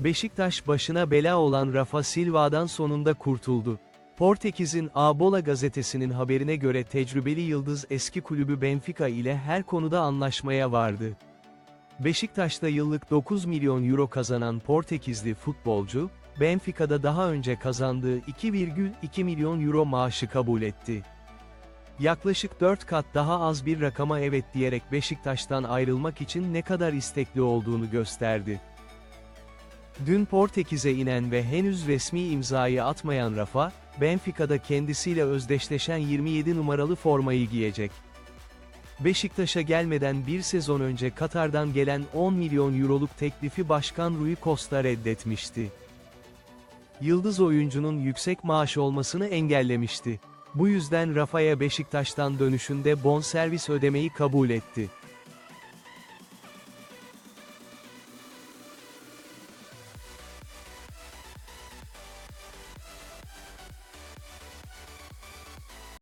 Beşiktaş başına bela olan Rafa Silva'dan sonunda kurtuldu. Portekiz'in A Bola gazetesinin haberine göre tecrübeli yıldız eski kulübü Benfica ile her konuda anlaşmaya vardı. Beşiktaş'ta yıllık 9 milyon euro kazanan Portekizli futbolcu, Benfica'da daha önce kazandığı 2,2 milyon euro maaşı kabul etti. Yaklaşık 4 kat daha az bir rakama evet diyerek Beşiktaş'tan ayrılmak için ne kadar istekli olduğunu gösterdi. Dün Portekiz'e inen ve henüz resmi imzayı atmayan Rafa, Benfica'da kendisiyle özdeşleşen 27 numaralı formayı giyecek. Beşiktaş'a gelmeden bir sezon önce Katar'dan gelen 10 milyon euroluk teklifi Başkan Rui Costa reddetmişti. Yıldız oyuncunun yüksek maaş olmasını engellemişti. Bu yüzden Rafa'ya Beşiktaş'tan dönüşünde bonservis ödemeyi kabul etti.